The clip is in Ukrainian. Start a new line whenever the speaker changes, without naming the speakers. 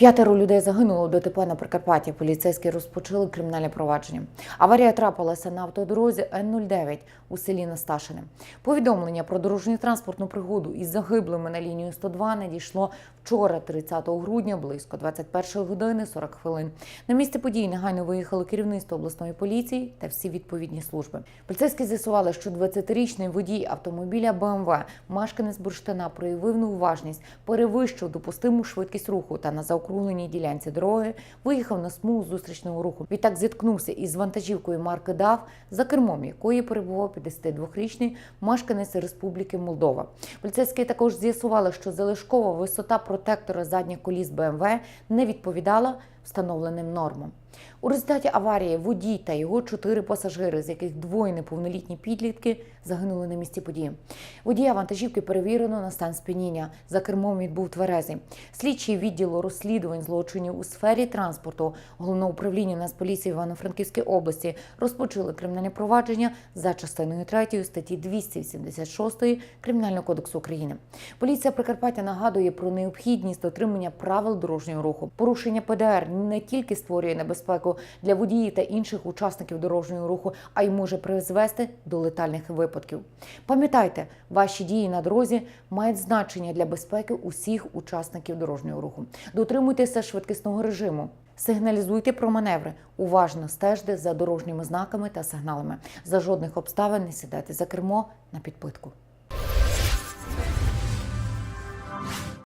П'ятеро людей загинуло в ДТП на Прикарпатті. Поліцейські розпочали кримінальне провадження. Аварія трапилася на автодорозі Н-09 у селі Насташине. Повідомлення про дорожню транспортну пригоду із загиблими на лінію 102 надійшло вчора, 30 грудня, близько 21 години 40 хвилин. На місце події негайно виїхало керівництво обласної поліції та всі відповідні служби. Поліцейські з'ясували, що 20-річний водій автомобіля БМВ, мешканець бурштина, проявив неуважність, перевищив допустиму швидкість руху та на заокругленій ділянці дороги виїхав на смугу зустрічного руху. Відтак зіткнувся із вантажівкою марки ДАВ, за кермом якої перебував 52-річний мешканець Республіки Молдова. Поліцейські також з'ясували, що залишкова висота протектора задніх коліс БМВ не відповідала встановленим нормам. У результаті аварії водій та його чотири пасажири, з яких двоє неповнолітні підлітки, загинули на місці події. Водія вантажівки перевірено на стан сп'яніння. За кермом він був тверезий. Слідчі відділу розслідувань злочинів у сфері транспорту головного управління Нацполіції Івано-Франківської області розпочали кримінальне провадження за частиною 3 статті 286 Кримінального кодексу України. Поліція Прикарпаття нагадує про необхідність дотримання правил дорожнього руху. Порушення ПДР не тільки створює небезпеку для водіїв та інших учасників дорожнього руху, а й може призвести до летальних випадків. Пам'ятайте, ваші дії на дорозі мають значення для безпеки усіх учасників дорожнього руху. Дотримуйтеся швидкісного режиму. Сигналізуйте про маневри, уважно стежте за дорожніми знаками та сигналами. За жодних обставин не сідайте за кермо на підпитку.